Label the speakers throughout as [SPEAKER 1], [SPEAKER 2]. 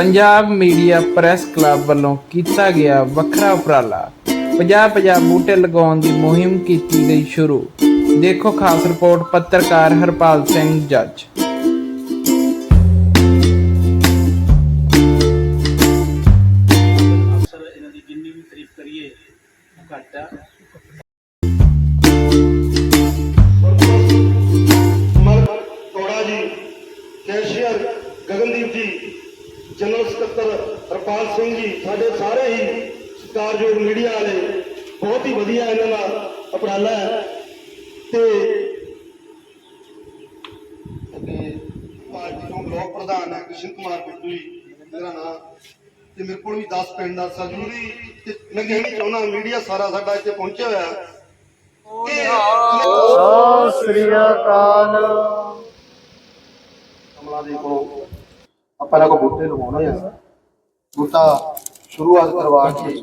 [SPEAKER 1] Punjab media press club ਵੱਲੋਂ ਕੀਤਾ ਗਿਆ ਵੱਖਰਾ ਉਪਰਾਲਾ। 50-50 ਬੂਟੇ ਲਗਾਉਣ ਦੀ ਮੁਹਿੰਮ ਕੀਤੀ ਗਈ ਸ਼ੁਰੂ। ਦੇਖੋ ਖਾਸ ਰਿਪੋਰਟ ਪੱਤਰਕਾਰ ਹਰਪਾਲ ਸਿੰਘ ਜੱਜ।
[SPEAKER 2] ਸਰ ਇਹਨਾਂ ਦੀ ਜਿੰਨੀ ਵੀ ਤਾਰੀਫ ਕਰੀਏ ਉਹ ਘੱਟ ਆ।
[SPEAKER 3] ਮਰ ਤੋੜਾ ਜੀ ਕੈਸ਼ੀਅਰ ਗਗਨਦੀਪ ਜੀ ਜਨਰਲ ਸਕੱਤਰ ਹਰਪਾਲ ਸਿੰਘ ਜੀ ਸਾਡੇ ਸਾਰੇ ਹੀ ਸਤਿਕਾਰਯੋਗ ਮੀਡੀਆ ਵਾਲੇ ਬਹੁਤ ਹੀ ਵਧੀਆ ਇਹਨਾਂ ਦਾ ਉਪਰਾਲਾ ਹੈ। ਤੇ ਅੱਗੇ ਪਾਰਟੀ ਤੋਂ ਬਲਾਕ ਪ੍ਰਧਾਨ ਹੈ ਕ੍ਰਿਸ਼ਨ ਕੁਮਾਰ ਬਿੱਟੂ ਜੀ ਮੇਰਾ ਨਾਮ। ਤੇ ਮੇਰੇ ਕੋਲ ਵੀ 10 ਪਿੰਡ ਦਾ ਜ਼ਰੂਰੀ ਤੇ ਮੈਂ ਕਹਿਣੀ ਚਾਹੁੰਦਾ ਮੀਡੀਆ ਸਾਰਾ ਸਾਡਾ ਇੱਥੇ ਪਹੁੰਚਿਆ ਹੋਇਆ ਹੈ। ਕਮਲਾ ਦੇ ਕੋਲ ਆਪਾਂ ਇਹਨਾਂ ਕੋ ਬੂਟੇ ਲਗਾਉਣੇ ਆ ਬੂਟਾ ਸ਼ੁਰੂਆਤ ਕਰਵਾ ਕੇ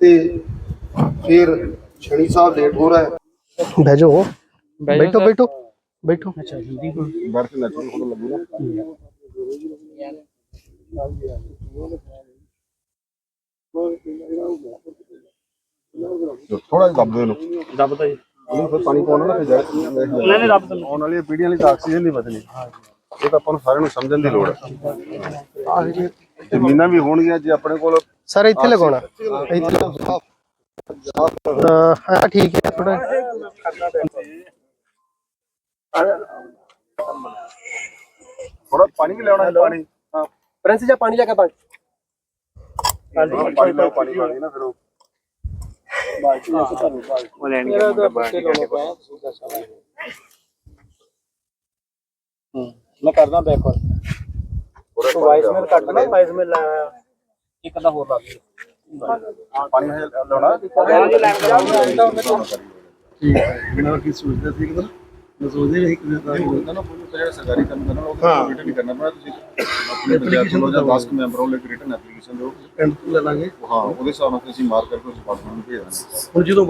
[SPEAKER 3] ਤੇ ਫਿਰ ਛਣੀ ਸਾਹਿਬ ਲੇਟ ਹੋ ਰਹਾ ਹੈ
[SPEAKER 4] ਬਹਿ ਜਾਓ ਬੈਠੋ ਬੈਠੋ ਬੈਠੋ
[SPEAKER 3] ਬਰਫ ਨੱਚਣ ਹੁਣ ਲੱਗੂ ਨਾ ਥੋੜਾ ਜਿਹਾ ਦੱਬ ਦੇ ਲੋ
[SPEAKER 2] ਦੱਬਦਾ ਜੀ
[SPEAKER 3] ਉਹਨੂੰ ਫਿਰ ਪਾਣੀ ਪਾਉਣਾ ਨਾ ਫਿਰ ਜਾ
[SPEAKER 2] ਨਹੀਂ ਨਹੀਂ ਦੱਬ ਦਿੰਦਾ
[SPEAKER 3] ਆਉਣ ਵਾਲੀਆਂ ਪੀੜ੍ਹੀਆਂ ਲਈ ਤਾਂ ਆਕਸੀਜਨ ਨਹੀਂ ਬਦਲਣੀ ਇਹ ਤਾਂ ਆਪਾਂ ਨੂੰ ਸਾਰਿਆਂ ਨੂੰ ਸਮਝਣ ਦੀ ਲੋੜ ਹੈ। ਆਹ ਜੀ ਜ਼ਮੀਨਾਂ ਵੀ ਹੋਣਗੀਆਂ ਜੇ ਆਪਣੇ ਕੋਲ
[SPEAKER 4] ਸਰ ਇੱਥੇ ਲਗਾਉਣਾ। ਇੱਥੇ ਅਹ ਆ ਠੀਕ ਹੈ ਥੋੜਾ
[SPEAKER 3] ਥੋੜਾ ਪਾਣੀ ਵੀ ਲਿਆਉਣਾ ਹੈ ਪਾਣੀ। ਹਾਂ।
[SPEAKER 4] ਪ੍ਰਿੰਸ ਜੀ ਪਾਣੀ ਲੈ ਕੇ ਪਾਣੀ।
[SPEAKER 3] ਪਾਣੀ ਪਾਣੀ ਨਾ ਫਿਰ ਉਹ।
[SPEAKER 2] ਉਹ ਲੈਣੀ
[SPEAKER 4] ਮੈਂ ਕਰਦਾ ਬੈਕ
[SPEAKER 3] ਥੋੜਾ
[SPEAKER 4] ਵਾਈਸ ਮੇਲ ਕੱਟ ਨਾ ਵਾਈਸ ਮੇਲ ਲਾਇਆ
[SPEAKER 2] ਇੱਕ ਦਾ ਹੋਰ ਲੱਗ
[SPEAKER 3] ਪਾਣੀ
[SPEAKER 2] ਦਾ
[SPEAKER 3] ਠੀਕ ਹੈ ਬਿਨਾਂ ਕੀ ਸੋਚਦੇ ਸੀ ਕਿ ਮੈਂ ਸੋਚਦੇ ਵੀ ਕਿ ਮੈਂ ਹੁੰਦਾ ਨਾ ਕੋਈ ਜਿਹੜਾ ਸਰਕਾਰੀ ਕੰਮ ਕਰਨਾ ਉਹਦਾ ਰਿਟਰਨ ਨਹੀਂ ਕਰਨਾ ਪੈਣਾ ਤੁਸੀਂ ਆਪਣੇ ਐਪਲੀਕੇਸ਼ਨ ਦਾ 10 ਮੈਂਬਰ ਹੋਲੇ ਰਿਟਰਨ ਐਪਲੀਕੇਸ਼ਨ ਦਿਓ। ਐਂਡ ਲੈ ਲਾਂਗੇ। ਹਾਂ ਉਹਦੇ ਹਿਸਾਬ ਨਾਲ ਫਿਰ ਅਸੀਂ ਮਾਰਕ ਕਰਕੇ ਉਸ ਡਿਪਾਰਟਮੈਂਟ ਨੂੰ ਭੇਜ ਦਾਂਗੇ। ਹੁਣ ਜਦੋਂ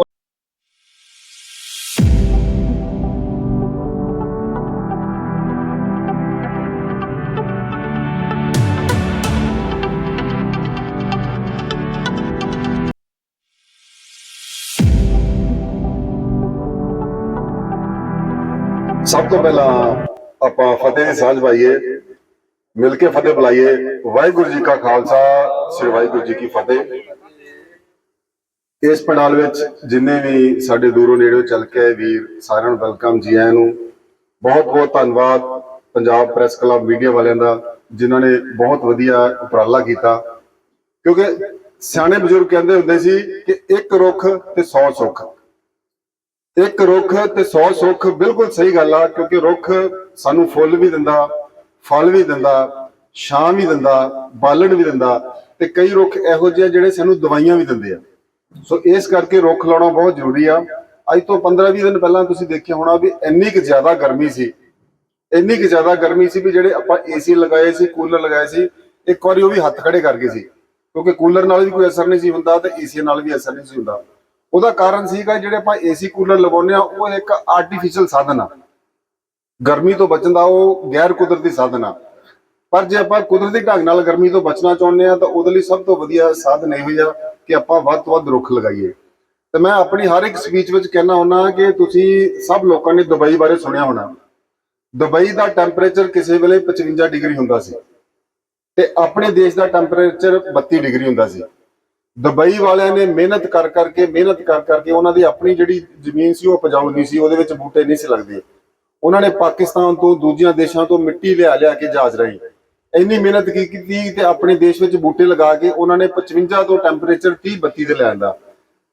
[SPEAKER 5] ਸਭ ਤੋਂ ਪਹਿਲਾਂ ਆਪਾਂ ਫਤਿਹ ਦੀ ਸਾਂਝ ਪਾਈਏ, ਮਿਲ ਕੇ ਫਤਿਹ ਬੁਲਾਈਏ। ਵਾਹਿਗੁਰੂ ਜੀ ਕਾ ਖਾਲਸਾ, ਸ੍ਰੀ ਵਾਹਿਗੁਰੂ ਜੀ ਕੀ ਫਤਿਹ। ਇਸ ਪੰਡਾਲ ਵਿੱਚ ਜਿੰਨੇ ਵੀ ਸਾਡੇ ਦੂਰੋਂ ਨੇੜਿਓਂ ਚੱਲ ਕੇ ਆਏ ਵੀਰ, ਸਾਰਿਆਂ ਨੂੰ ਵੈਲਕਮ ਜੀ ਆਇਆਂ ਨੂੰ। ਬਹੁਤ ਬਹੁਤ ਧੰਨਵਾਦ ਪੰਜਾਬ ਪ੍ਰੈਸ ਕਲੱਬ ਮੀਡੀਆ ਵਾਲਿਆਂ ਦਾ, ਜਿਨ੍ਹਾਂ ਨੇ ਬਹੁਤ ਵਧੀਆ ਉਪਰਾਲਾ ਕੀਤਾ। ਕਿਉਂਕਿ ਸਿਆਣੇ ਬਜ਼ੁਰਗ ਕਹਿੰਦੇ ਹੁੰਦੇ ਸੀ ਕਿ ਇੱਕ ਰੁੱਖ ਤੇ 100 ਸੁੱਖ। ਇੱਕ ਰੁੱਖ ਤੇ 100 ਸੁੱਖ ਬਿਲਕੁਲ ਸਹੀ ਗੱਲ ਆ, ਕਿਉਂਕਿ ਰੁੱਖ ਸਾਨੂੰ ਫੁੱਲ ਵੀ ਦਿੰਦਾ, ਫਲ ਵੀ ਦਿੰਦਾ, ਛਾਂ ਵੀ ਦਿੰਦਾ, ਬਾਲਣ ਵੀ ਦਿੰਦਾ ਤੇ ਕਈ ਰੁੱਖ ਇਹੋ ਜਿਹੇ ਆ ਜਿਹੜੇ ਸਾਨੂੰ ਦਵਾਈਆਂ ਵੀ ਦਿੰਦੇ ਆ। ਸੋ ਇਸ ਕਰਕੇ ਰੁੱਖ ਲਾਉਣਾ ਬਹੁਤ ਜ਼ਰੂਰੀ ਆ। ਅੱਜ ਤੋਂ 15-20 ਦਿਨ ਪਹਿਲਾਂ ਤੁਸੀਂ ਦੇਖਿਆ ਹੋਣਾ ਵੀ ਇੰਨੀ ਕੁ ਜ਼ਿਆਦਾ ਗਰਮੀ ਸੀ। ਇੰਨੀ ਕੁ ਜ਼ਿਆਦਾ ਗਰਮੀ ਸੀ ਵੀ ਜਿਹੜੇ ਆਪਾਂ ਏਸੀ ਲਗਾਏ ਸੀ, ਕੂਲਰ ਲਗਾਏ ਸੀ, ਇੱਕ ਵਾਰੀ ਉਹ ਵੀ ਹੱਥ ਖੜੇ ਕਰ ਗਏ ਸੀ। ਕਿਉਂਕਿ ਕੂਲਰ ਨਾਲ ਵੀ ਕੋਈ ਅਸਰ ਨਹੀਂ ਸੀ ਹੁੰਦਾ ਤੇ ਏਸੀ ਨਾਲ ਵੀ ਅਸਰ ਨਹੀਂ ਸੀ ਹੁੰਦਾ। ਉਹਦਾ ਕਾਰਨ ਸੀਗਾ ਜਿਹੜੇ ਆਪਾਂ ਏਸੀ ਕੂਲਰ ਲਗਾਉਂਦੇ ਆ ਉਹ ਇੱਕ ਆਰਟੀਫੀਸ਼ੀਅਲ ਸਾਧਨ ਆ। ਗਰਮੀ ਤੋਂ ਬਚਣ ਦਾ ਉਹ ਗੈਰ ਕੁਦਰਤੀ ਸਾਧਨ ਆ। ਪਰ ਜੇ ਆਪਾਂ ਕੁਦਰਤੀ ਢੰਗ ਨਾਲ ਗਰਮੀ ਤੋਂ ਬਚਣਾ ਚਾਹੁੰਦੇ ਆ ਤਾਂ ਉਹਦੇ ਲਈ ਸਭ ਤੋਂ ਵਧੀਆ ਸਾਧਨ ਇਹੋ ਹੀ ਆ ਕਿ ਆਪਾਂ ਵੱਧ ਤੋਂ ਵੱਧ ਰੁੱਖ ਲਗਾਈਏ। ਤੇ ਮੈਂ ਆਪਣੀ ਹਰ ਇੱਕ ਸਪੀਚ ਵਿੱਚ ਕਹਿਣਾ ਹੁੰਦਾ ਕਿ ਤੁਸੀਂ ਸਭ ਲੋਕਾਂ ਨੇ ਦੁਬਈ ਬਾਰੇ ਸੁਣਿਆ ਹੋਣਾ। ਦੁਬਈ ਦਾ ਟੈਂਪਰੇਚਰ ਕਿਸੇ ਵੇਲੇ 55 ਡਿਗਰੀ ਹੁੰਦਾ ਸੀ। ਤੇ ਆਪਣੇ ਦੇਸ਼ ਦਾ ਟੈਂਪਰੇਚਰ 32 ਡਿਗਰੀ ਹੁੰਦਾ ਸੀ। ਦੁਬਈ ਵਾਲਿਆਂ ਨੇ ਮਿਹਨਤ ਕਰ ਕਰਕੇ, ਮਿਹਨਤ ਕਰ ਕਰਕੇ ਉਹਨਾਂ ਦੀ ਆਪਣੀ ਜਿਹੜੀ ਜ਼ਮੀਨ ਸੀ ਉਹ ਉਪਜਾਊ ਨਹੀਂ ਸੀ, ਉਹਦੇ ਵਿੱਚ ਬੂਟੇ ਨਹੀਂ ਸੀ ਲੱਗਦੇ। ਉਹਨਾਂ ਨੇ ਪਾਕਿਸਤਾਨ ਤੋਂ ਦੂਜੀਆਂ ਦੇਸ਼ਾਂ ਤੋਂ ਮਿੱਟੀ ਲਿਆ ਲਿਆ ਕੇ ਜਾਜ ਰਹੀ। ਇੰਨੀ ਮਿਹਨਤ ਕੀ ਕੀਤੀ ਤੇ ਆਪਣੇ ਦੇਸ਼ ਵਿੱਚ ਬੂਟੇ ਲਗਾ ਕੇ ਉਹਨਾਂ ਨੇ 55 ਤੋਂ ਟੈਂਪਰੇਚਰ 30 32 ਤੇ ਲਿਆਂਦਾ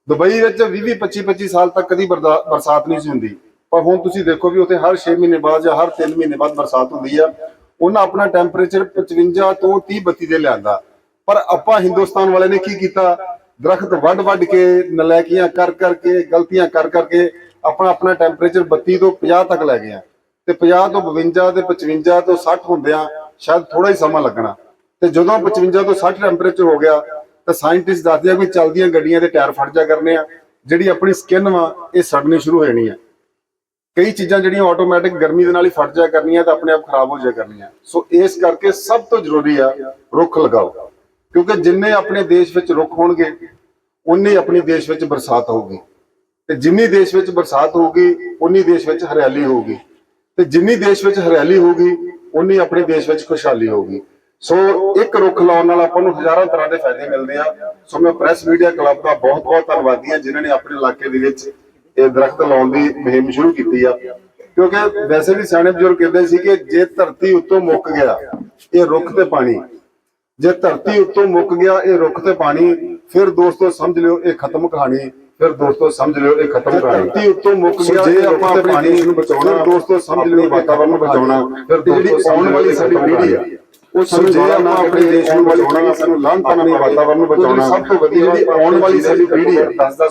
[SPEAKER 5] ਦੁਬਈ ਵਿੱਚ 20 20 25 25 ਸਾਲ ਤੱਕ ਕਦੀ ਬਰਦਾ- ਬਰਸਾਤ ਨਹੀਂ ਸੀ ਹੁੰਦੀ। ਪਰ ਹੁਣ ਤੁਸੀਂ ਦੇਖੋ ਵੀ ਉੱਥੇ ਹਰ 6 ਮਹੀਨੇ ਬਾਅਦ ਜਾਂ ਹਰ 3 ਮਹੀਨੇ ਬਾਅਦ ਬਰਸਾਤ ਹੁੰਦੀ ਆ। ਉਹਨਾਂ ਆਪਣਾ ਟੈਂਪਰੇਚਰ 55 ਤੋਂ 30 32 ਦੇ ਲਿਆਂਦਾ ਪਰ ਆਪਾਂ ਹਿੰਦੁਸਤਾਨ ਵਾਲੇ ਨੇ ਕੀ ਕੀਤਾ? ਦਰਖਤ ਵੱਢ ਵੱਢ ਕੇ ਨਲਾਇਕੀਆਂ ਕਰ ਕਰਕੇ ਗਲਤੀਆਂ ਕਰ ਕਰਕੇ ਆਪਣਾ ਆਪਣਾ ਟੈਂਪਰੇਚਰ 32 ਤੋਂ 50 ਤੱਕ ਲੈ ਗਏ ਆ। ਤੇ 50 ਤੋਂ 52 ਤੇ 55 ਤੋਂ 60 ਹੁੰਦਿਆਂ ਸ਼ਾਇਦ ਥੋੜਾ ਹੀ ਸਮਾਂ ਲੱਗਣਾ। ਤੇ ਜਦੋਂ 55 ਤੋਂ 60 ਟੈਂਪਰੇਚਰ ਹੋ ਗਿਆ, ਤਾਂ ਸਾਇੰਟਿਸਟ ਦੱਸਦੇ ਆ ਕਿ ਚੱਲਦੀਆਂ ਗੱਡੀਆਂ ਦੇ ਟਾਇਰ ਫਟ ਜਾ ਕਰਨੇ ਆ, ਜਿਹੜੀ ਆਪਣੀ ਸਕਿਨ ਵਾ, ਇਹ ਸੜਨੀ ਸ਼ੁਰੂ ਹੋ ਜਾਣੀ ਆ। ਕਈ ਚੀਜ਼ਾਂ ਜਿਹੜੀਆਂ ਆਟੋਮੈਟਿਕ ਗਰਮੀ ਦੇ ਨਾਲ ਹੀ ਫਟ ਜਾਇਆ ਕਰਨੀਆਂ, ਤਾਂ ਆਪਣੇ ਆਪ ਖਰਾਬ ਹੋ ਜਾ ਕਰਨੀਆਂ। ਸੋ ਇਸ ਕਰਕੇ ਸਭ ਤੋਂ ਜ਼ਰੂਰੀ ਆ, ਰੁੱਖ ਲਗਾਓ। ਕਿਉਂਕਿ ਜਿੰਨੇ ਆਪਣੇ ਦੇਸ਼ ਵਿੱਚ ਰੁੱਖ ਹੋਣਗੇ ਉਨੀ ਆਪਣੇ ਦੇਸ਼ ਵਿੱਚ ਬਰਸਾਤ ਹੋਊਗੀ। ਤੇ ਜਿੰਨੀ ਦੇਸ਼ ਵਿੱਚ ਬਰਸਾਤ ਹੋਊਗੀ ਉਨੀ ਦੇਸ਼ ਵਿੱਚ ਹਰਿਆਲੀ ਹੋਊਗੀ। ਤੇ ਜਿੰਨੀ ਦੇਸ਼ ਵਿੱਚ ਹਰਿਆਲੀ ਹੋਊਗੀ ਉਨੀ ਆਪਣੇ ਦੇਸ਼ ਵਿੱਚ ਖੁਸ਼ਹਾਲੀ ਹੋਊਗੀ। ਸੋ ਇੱਕ ਰੁੱਖ ਲਾਉਣ ਨਾਲ ਆਪਾਂ ਨੂੰ ਹਜ਼ਾਰਾਂ ਤਰ੍ਹਾਂ ਦੇ ਫਾਇਦੇ ਮਿਲਦੇ ਆ। ਸੋ ਮੈਂ ਪ੍ਰੈਸ ਮੀਡੀਆ ਕਲੱਬ ਦਾ ਬਹੁਤ ਬਹੁਤ ਧੰਨਵਾਦੀ ਹਾਂ, ਜਿਨ੍ਹਾਂ ਨੇ ਆਪਣੇ ਇਲਾਕੇ ਦੇ ਵਿੱਚ ਇਹ ਦਰਖਤ ਲਾਉਣ ਦੀ ਮੁਹਿੰਮ ਸ਼ੁਰੂ ਕੀਤੀ ਆ। ਕਿਉਂਕਿ ਵੈਸੇ ਵੀ ਸਿਆਣੇ ਬਜ਼ੁਰਗ ਕਹਿੰਦੇ ਸੀ ਕਿ ਜੇ ਧਰਤੀ ਉੱਤੋਂ ਮੁੱਕ ਗਿਆ, ਇਹ ਰੁੱਖ ਤੇ ਪਾਣੀ। ਜੇ ਧਰਤੀ ਉੱਤੋਂ ਮੁੱਕ ਗਿਆ ਇਹ ਰੁੱਖ ਤੇ ਪਾਣੀ ਫਿਰ ਦੋਸਤੋ ਸਮਝ ਲਿਓ ਇਹ ਖਤਮ ਕਹਾਣੀ ਫਿਰ ਦੋਸਤੋ ਸਮਝ ਲਿਓ ਇਹ ਖਤਮ ਕਹਾਣੀ। ਧਰਤੀ ਉੱਤੋਂ ਮੁੱਕ ਗਿਆ ਜੇ ਆਪਾਂ ਆਪਣੇ ਪਾਣੀ ਨੂੰ ਬਚਾਉਣਾ ਦੋਸਤੋ ਸਮਝ ਲਿਓ ਵਾਤਾਵਰਨ ਨੂੰ ਬਚਾਉਣਾ ਫਿਰ ਜਿਹੜੀ ਆਉਣ ਵਾਲੀ ਸਾਡੀ ਪੀੜ੍ਹੀ ਆ। ਉਹ ਜੇ ਆਪਾਂ ਆਪਣੇ ਦੇਸ਼ ਨੂੰ ਬਚਾਉਣਾ ਸਾਨੂੰ ਲਾਂਤਾਂ ਨਹੀਂ ਵਾਤਾਵਰਨ ਨੂੰ ਬਚਾਉਣਾ ਸਭ ਤੋਂ ਵਧੀਆ ਜਿਹੜੀ ਆਉਣ ਵਾਲੀ ਸਾਡੀ ਪੀੜ੍ਹੀ ਆ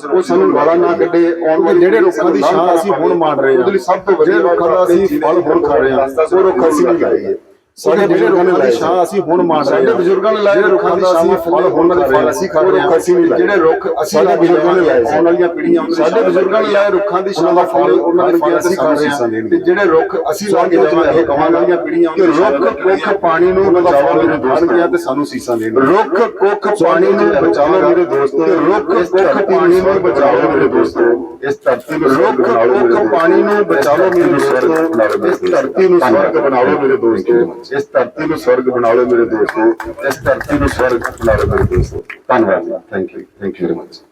[SPEAKER 5] ਉਹ ਸਾਨੂੰ ਗਾਲਾਂ ਨਾ ਕੱਢੇ ਆਉਣ ਵਾਲੇ ਜਿਹੜੇ ਰੁੱਖਾਂ ਦੀ ਛਾਂ ਅਸੀਂ ਹੁਣ ਮਾਣ ਰਹੇ ਹਾਂ। ਉਹਦੇ ਲਈ ਸਭ ਤੋਂ ਵਧੀਆ ਰੁੱਖਾਂ ਦਾ ਅਸੀਂ ਫਲ ਹੁਣ ਖਾ ਰਹੇ ਹਾਂ ਉਹ ਰੁੱਖ ਅਸੀਂ ਨਹੀਂ ਲਾਏ ਸਾਡੇ ਜਿਹੜੇ ਰੁੱਖਾਂ ਦੀ ਛਾਂ ਅਸੀਂ ਹੁਣ ਮਾਣ ਰਹੇ ਹਾਂ। ਸਾਡੇ ਬਜ਼ੁਰਗਾਂ ਨੇ ਲਾਏ ਰੁੱਖਾਂ ਦਾ ਅਸੀਂ ਫਲ ਹੁਣ ਫਲ ਅਸੀਂ ਖਾ ਰਹੇ ਹਾਂ। ਲਾਏ। ਜਿਹੜੇ ਰੁੱਖ ਅਸੀਂ ਸਾਡੇ ਬਜ਼ੁਰਗਾਂ ਨੇ ਲਾਏ ਆਉਣ ਵਾਲੀਆਂ ਪੀੜ੍ਹੀਆਂ ਸਾਡੇ ਬਜ਼ੁਰਗਾਂ ਨੇ ਲਾਏ ਰੁੱਖਾਂ ਦੀ ਛਾਂ ਦਾ ਫਲ ਉਹਨਾਂ ਦੇ ਫਲ ਅਸੀਂ ਖਾ ਰਹੇ ਹਾਂ। ਤੇ ਜਿਹੜੇ ਰੁੱਖ ਅਸੀਂ ਲਾ ਕੇ ਜਾਵਾਂਗੇ ਆਉਣ ਵਾਲੀਆਂ ਪੀੜ੍ਹੀਆਂ ਕਿ ਰੁੱਖ ਕੁੱਖ ਪਾਣੀ ਨੂੰ ਬਚਾਓ ਮੇਰੇ ਦੋਸਤ ਤੇ ਸਾਨੂੰ ਸੀਸਾਂ ਦੇਣ ਰੁੱਖ ਕੁੱਖ ਪਾਣੀ ਨੂੰ ਬਚਾਓ ਮੇਰੇ ਦੋਸਤੋ ਰੁੱਖ ਕੁੱਖ ਪਾਣੀ ਨੂੰ ਬਚਾਓ ਮੇਰੇ ਦੋਸਤੋ ਇਸ ਧਰਤੀ ਨੂੰ ਰੁੱਖ ਕੁੱਖ ਪਾਣੀ ਨੂੰ ਬਚਾਓ ਮੇਰੇ ਦੋਸਤੋ ਇਸ ਧਰਤੀ ਨੂੰ ਸਵਰਗ ਬਣਾਓ ਮੇਰੇ ਦੋਸਤੋ ਇਸ ਧਰਤੀ ਨੂੰ ਸਵਰਗ ਬਣਾਓ ਮੇਰੇ ਦੋਸਤੋ। ਇਸ ਧਰਤੀ ਨੂੰ ਸਵਰਗ ਬਣਾਓ ਮੇਰੇ ਦੋਸਤੋ। ਧੰਨਵਾਦ thank you thank you very much